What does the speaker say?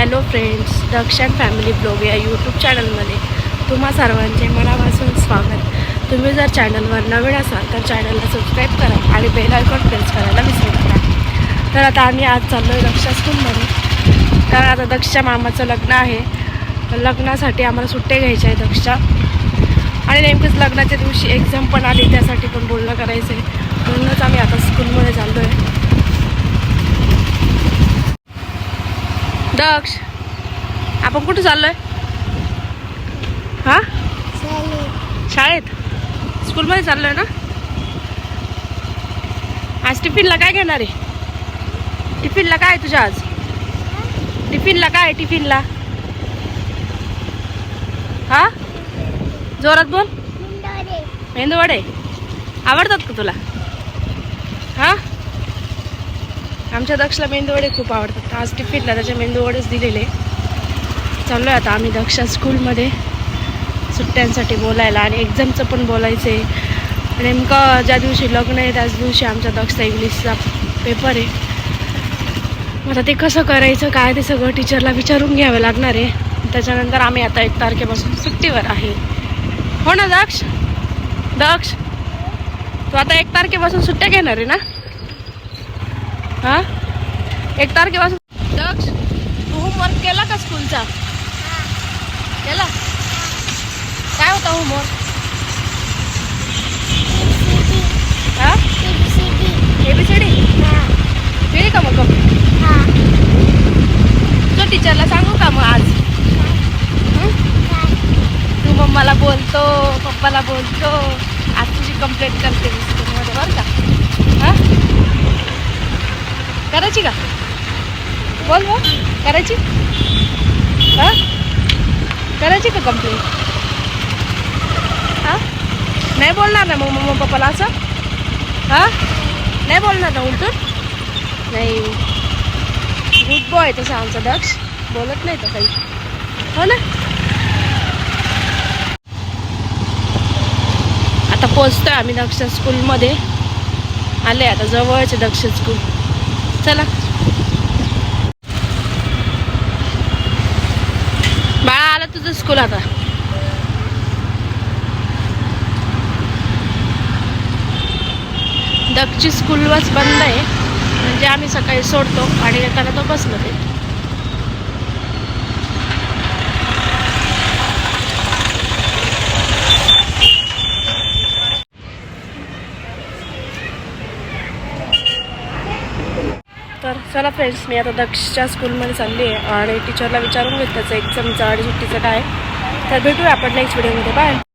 Hello friends Dakshan family blog या YouTube चॅनलमध्ये तुम्हा सर्वांचे मनापासून स्वागत. तुम्ही जर चॅनलवर नवीन असाल तर चॅनलला सबस्क्राईब करा आणि बेल आयकॉन प्रेस करायला विसरू नका. तर आता आम्ही आज चाललो आहे दक्षा स्कूलमध्ये कारण आता दक्षच्या मामाचं लग्न आहे. तर लग्नासाठी आम्हाला सुट्टे घ्यायचे आहे दक्षच्या आणि नेमकंच लग्नाच्या दिवशी एक्झाम पण आली त्यासाठी पण बोलणं करायचं आहे म्हणूनच आम्ही आता स्कूलमध्ये चाललो आहे दक्ष. आपण कुठे चाललोय? हा? शाळेत? स्कूलमध्ये चाललोय ना? आज टिफिनला काय घेणार आहे? टिफिनला काय आहे तुझ्या आज? टिफिनला काय टिफिनला? हा? जोरात बोल. मेंदूवडे आवडतात का तुला? हा? आमच्या दक्षला मेंदूवडे खूप आवडतात. आज टिफिनला त्याच्या मेंदूवडेच दिलेले. चाललो आहे आता आम्ही दक्षा स्कूलमध्ये सुट्ट्यांसाठी बोलायला आणि एक्झामचं पण बोलायचं आहे नेमकं ज्या दिवशी लग्न आहे त्याच दिवशी आमच्या दक्षचा इंग्लिशचा पेपर आहे. मग आता ते कसं करायचं काय ते सगळं टीचरला विचारून घ्यावं लागणार आहे. त्याच्यानंतर आम्ही आता एक तारखेपासून सुट्टीवर आहे. हो ना दक्ष? दक्ष? तू आता एक तारखेपासून सुट्ट्या घेणार आहे ना? हा? एक तारखेपासून. दक्ष तू होमवर्क केला का स्कूलचा केला? काय होता होमवर्क हा? एबीसीडी केली का मग? तुझ्या टीचरला सांगू का मग आज? तू मम्माला बोलतो पप्पाला बोलतो. आज तुझी कंप्लेंट करते मी स्कूलमध्ये बरं का? हा करायची का बोल बोल करायची? हां? करायची का कंप्लेंट हां? नाही बोलणार ना मग मम्मा पप्पाला असं? हां? नाही बोलणार ना उलटून? नाही. गुड बॉय तसा आमचा दक्ष. बोलत नाही तर काही. हो ना? आता पोचतोय आम्ही दक्ष स्कूलमध्ये आले आता जवळचे दक्ष स्कूल चला बाळा आलं तुझं स्कूल आता. दक्षची स्कूल बस बंद आहे. म्हणजे आम्ही सकाळी सोडतो आणि येताना तो बसमध्ये तर चला फ्रेंड्स मी आता दक्षच्या स्कूलमध्ये चालली आहे आणि टीचरला विचारून घेत त्याचं चमचा आणि सुट्टीचं काय तर भेटूया आपण नेक्स्ट व्हिडिओमध्ये बाय